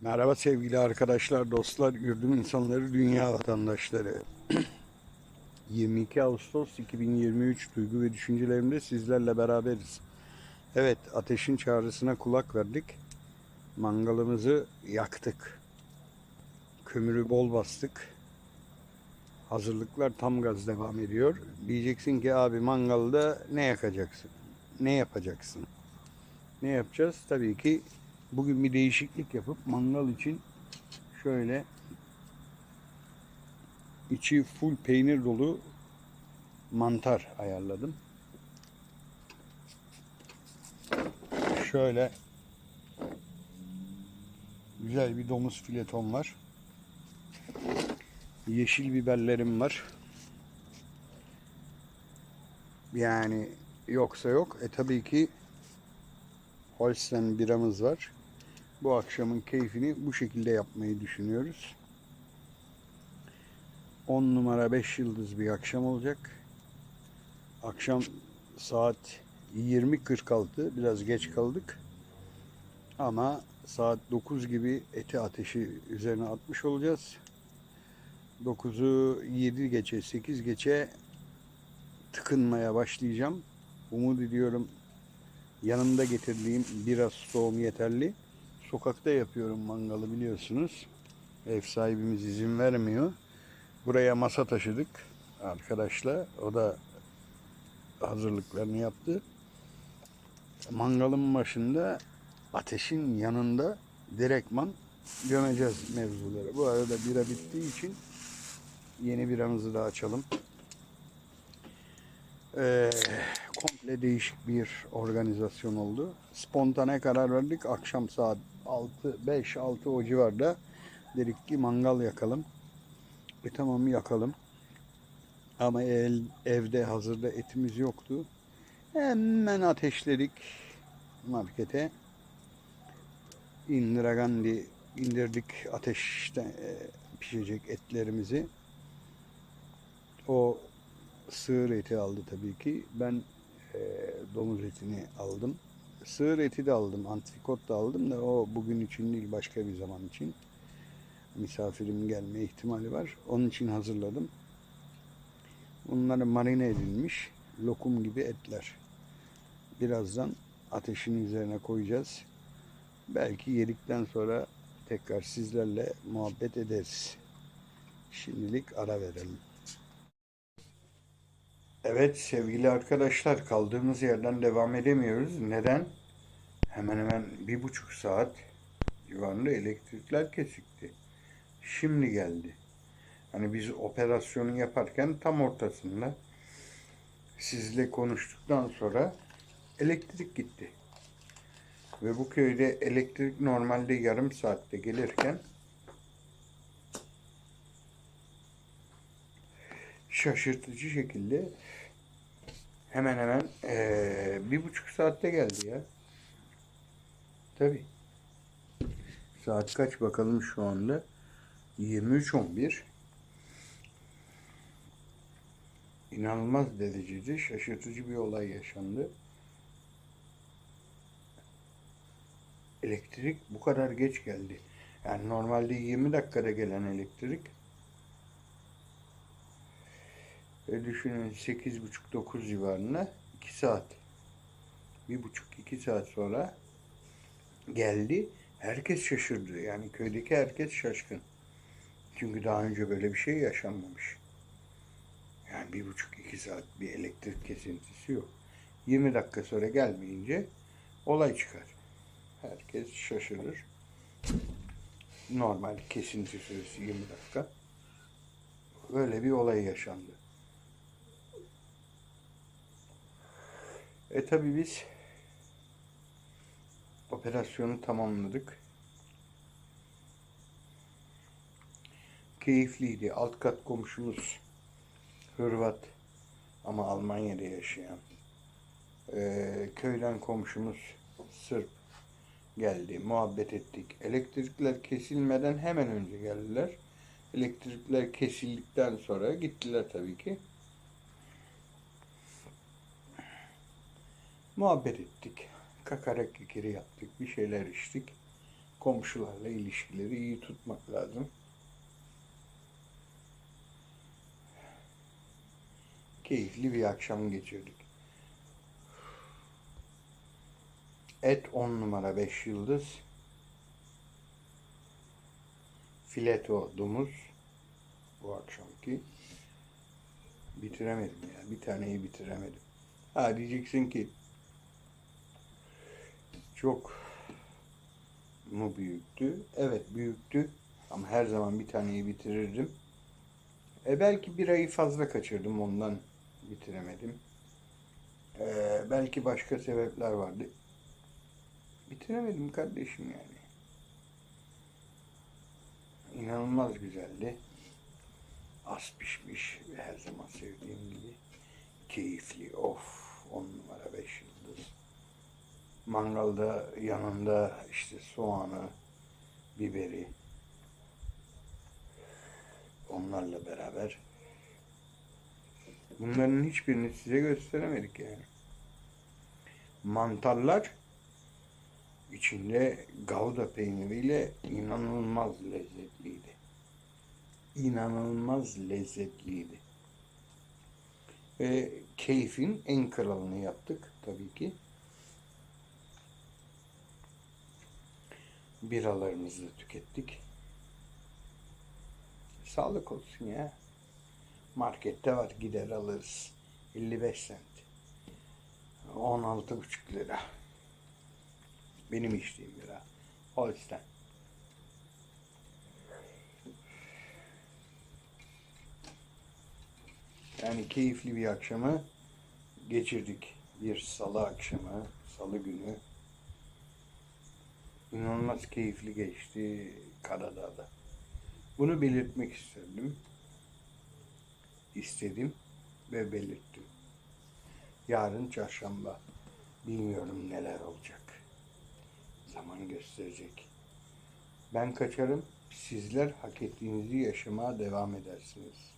Merhaba sevgili arkadaşlar, dostlar, yurdum insanları, dünya vatandaşları. 22 Ağustos 2023 duygu ve düşüncelerimde sizlerle beraberiz. Evet, ateşin çağrısına kulak verdik. Mangalımızı yaktık. Kömürü bol bastık. Hazırlıklar tam gaz devam ediyor. Diyeceksin ki abi mangalda ne yakacaksın? Ne yapacaksın? Ne yapacağız? Tabii ki bugün bir değişiklik yapıp mangal için şöyle içi full peynir dolu mantar ayarladım. Şöyle güzel bir domuz fileton var. Yeşil biberlerim var. Yani yoksa yok. E tabii ki Holstein biramız var. Bu akşamın keyfini bu şekilde yapmayı düşünüyoruz. 10 numara 5 yıldız bir akşam olacak. Akşam saat 20.46 biraz geç kaldık. Ama saat 9 gibi eti ateşi üzerine atmış olacağız. 9'u 7 geçe 8 geçe tıkınmaya başlayacağım. Umut ediyorum yanımda getirdiğim biraz stoğum yeterli. Sokakta yapıyorum mangalı biliyorsunuz. Ev sahibimiz izin vermiyor. Buraya masa taşıdık arkadaşla. O da hazırlıklarını yaptı. Mangalın başında ateşin yanında direktman gömeceğiz mevzuları. Bu arada bira bittiği için yeni biramızı da açalım. Ee, komple değişik bir organizasyon oldu. Spontane karar verdik. Akşam saat 6, 5, 6 o civarda dedik ki mangal yakalım. E tamam yakalım. Ama el, evde hazırda etimiz yoktu. Hemen ateşledik markete. Indiragandi indirdik ateşte e, pişecek etlerimizi. O sığır eti aldı tabii ki. Ben e, domuz etini aldım. Sığır eti de aldım, antrikot da aldım da o bugün için değil başka bir zaman için. Misafirim gelme ihtimali var. Onun için hazırladım. Bunlar marine edilmiş lokum gibi etler. Birazdan ateşin üzerine koyacağız. Belki yedikten sonra tekrar sizlerle muhabbet ederiz. Şimdilik ara verelim. Evet sevgili arkadaşlar kaldığımız yerden devam edemiyoruz. Neden? Hemen hemen bir buçuk saat civarında elektrikler kesikti. Şimdi geldi. Hani biz operasyonu yaparken tam ortasında sizle konuştuktan sonra elektrik gitti. Ve bu köyde elektrik normalde yarım saatte gelirken şaşırtıcı şekilde hemen hemen eee, bir buçuk saatte geldi ya. Tabii. Saat kaç bakalım şu anda? 23.11. İnanılmaz derecede şaşırtıcı bir olay yaşandı. Elektrik bu kadar geç geldi. Yani normalde 20 dakikada gelen elektrik e düşünün 8.30-9 civarında 2 saat. 1,5-2 saat sonra geldi. Herkes şaşırdı. Yani köydeki herkes şaşkın. Çünkü daha önce böyle bir şey yaşanmamış. Yani bir buçuk iki saat bir elektrik kesintisi yok. 20 dakika sonra gelmeyince olay çıkar. Herkes şaşırır. Normal kesinti süresi 20 dakika. Böyle bir olay yaşandı. E tabi biz operasyonu tamamladık. Keyifliydi. Alt kat komşumuz Hırvat ama Almanya'da yaşayan e, köyden komşumuz Sırp geldi. Muhabbet ettik. Elektrikler kesilmeden hemen önce geldiler. Elektrikler kesildikten sonra gittiler tabii ki. Muhabbet ettik. Kakarak kikiri yaptık. Bir şeyler içtik. komşularla ilişkileri iyi tutmak lazım. Keyifli bir akşam geçirdik. Et 10 numara 5 yıldız. Fileto domuz. Bu akşamki. Bitiremedim ya. Bir taneyi bitiremedim. Ha diyeceksin ki çok mu büyüktü? Evet büyüktü. Ama her zaman bir taneyi bitirirdim. E belki bir ayı fazla kaçırdım ondan bitiremedim. E, belki başka sebepler vardı. Bitiremedim kardeşim yani. İnanılmaz güzeldi. Az pişmiş ve her zaman sevdiğim gibi. Keyifli. Of. On numara beş yıldız. Mangalda yanında işte soğanı, biberi. Onlarla beraber. Bunların hiçbirini size gösteremedik yani. Mantarlar içinde gavda peyniriyle inanılmaz lezzetliydi. İnanılmaz lezzetliydi. Ve keyfin en kralını yaptık tabii ki. Biralarımızı tükettik. Sağlık olsun ya. Markette var gider alırız. 55 sent. 16,5 lira. Benim içtiğim bira. Holsten. Yani keyifli bir akşamı geçirdik. Bir salı akşamı, salı günü. İnanılmaz keyifli geçti Karadağ'da. Bunu belirtmek istedim. İstedim ve belirttim. Yarın çarşamba. Bilmiyorum neler olacak. Zaman gösterecek. Ben kaçarım. Sizler hak ettiğinizi yaşamaya devam edersiniz.